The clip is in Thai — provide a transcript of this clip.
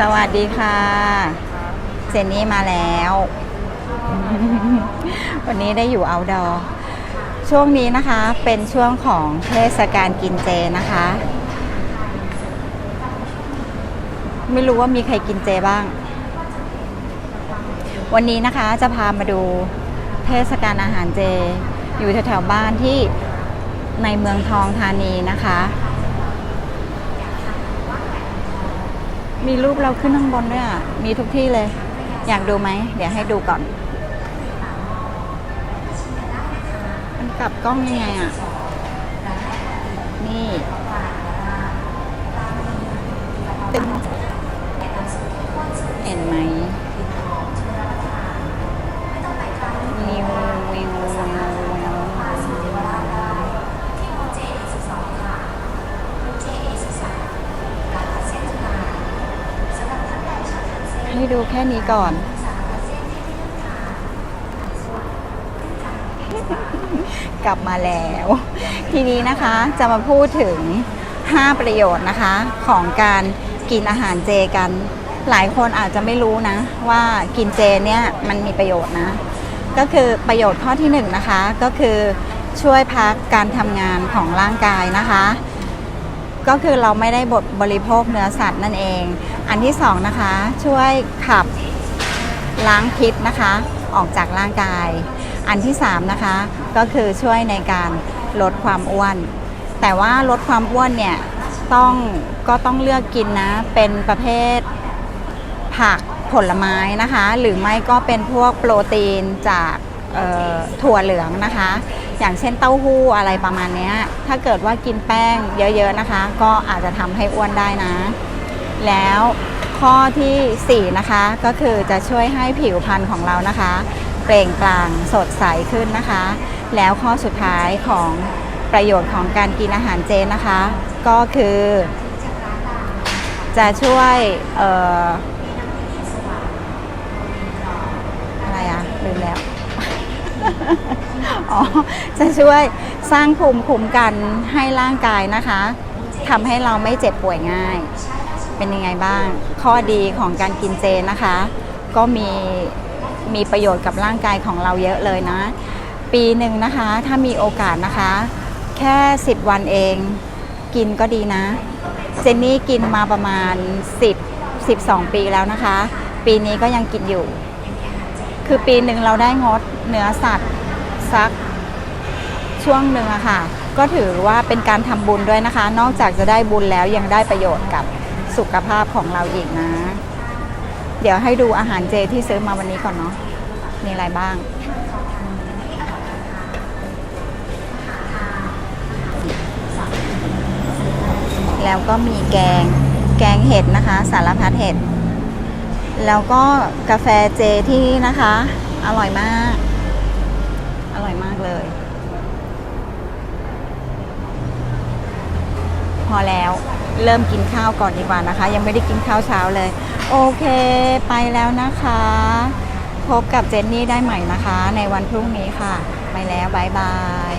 สวัสดีค่ะเจนนี่มาแล้ว วันนี้ได้อยู่เอาดอช่วงนี้นะคะเป็นช่วงของเทศกาลกินเจนะคะ ไม่รู้ว่ามีใครกินเจบ้าง วันนี้นะคะจะพามาดูเทศกาลอาหารเจ อยู่แถวๆบ้านที่ในเมืองทองธานีนะคะ มีรูปเราขึ้นข้างบนด้วยอะ มีทุกที่เลย อยากดูไหม เดี๋ยวให้ดูก่อน มันกลับกล้องยังไงอะ นี่ตึงเป็น ให้ดูแค่นี้ก่อน กลับมาแล้ว ทีนี้นะคะจะมาพูดถึง 5 ประโยชน์นะคะ ของการกินอาหารเจกัน หลายคนอาจจะไม่รู้นะ ว่ากินเจเนี่ยมันมีประโยชน์นะ ก็คือประโยชน์ข้อที่1นงนะคะก็คือช่วยพักการทำงานของร่างกายนะคะ ก็คือเราไม่ได้บดบริโภคเนื้อสัตว์นั่นเอง อันที่สองนะคะช่วยขับล้างพิษนะคะ ออกจากร่างกาย อันที่สามนะคะก็คือช่วยในการลดความอ้วน แต่ว่าลดความอ้วนเนี่ยต้องก็ต้องเลือกกินนะ เป็นประเภทผักผลไม้นะคะ หรือไม่ก็เป็นพวกโปรตีนจาก ถั่วเหลืองนะคะ อย่างเช่นเต้าหู้อะไรประมาณนี้ถ้าเกิดว่ากินแป้งเยอะๆนะคะ ก็อาจจะทำให้อ้วนได้นะ แล้วข้อทีสี่ 4 นะคะก็คือจะช่วยให้ผิวพรรณของเรานะคะ เปล่งปลั่งสดใสขึ้นนะคะ แล้วข้อสุดท้ายของประโยชน์ของการกินอาหารเจนะคะ ก็คือ จะช่วยเอ่ออะไรอะลืมแล้ว อ๋อ จะช่วยสร้างภูมิคุ้มกันให้ร่างกายนะคะทำให้เราไม่เจ็บป่วยง่าย เป็นยังไงบ้าง ข้อดีของการกินเจนะคะ ก็มีมีประโยชน์กับร่างกายของเราเยอะเลยนะ ปีหนึ่งนะคะ ถ้ามีโอกาสนะคะ แค่ 10 วันเอง กินก็ดีนะ เจนนี่กินมาประมาณ 10 12 ปีแล้วนะคะ ปีนี้ก็ยังกินอยู่ คือปีหนึ่งเราได้งดเนื้อสัตว์สัก ช่วงหนึ่งอะค่ะ ก็ถือว่าเป็นการทำบุญด้วยนะคะ นอกจากจะได้บุญแล้วยังได้ประโยชน์กับสุขภาพของเราอีกนะ เดี๋ยวให้ดูอาหารเจที่ซื้อมาวันนี้ก่อนเนาะมีอะไรบ้าง แล้วก็มีแกงแกงเห็ดนะคะ สารพัดเห็ด แล้วก็กาแฟเจที่นะคะ อร่อยมาก อร่อยมากเลย พ อแล้ว เริ่มกินข้าวก่อนดีกว่านะคะ ยังไม่ได้กินข้าวเช้าเลย โอเค ไปแล้วนะคะ พบกับเจนนี่ได้ใหม่นะคะ ในวันพรุ่งนี้ค่ะ ไปแล้วบายบาย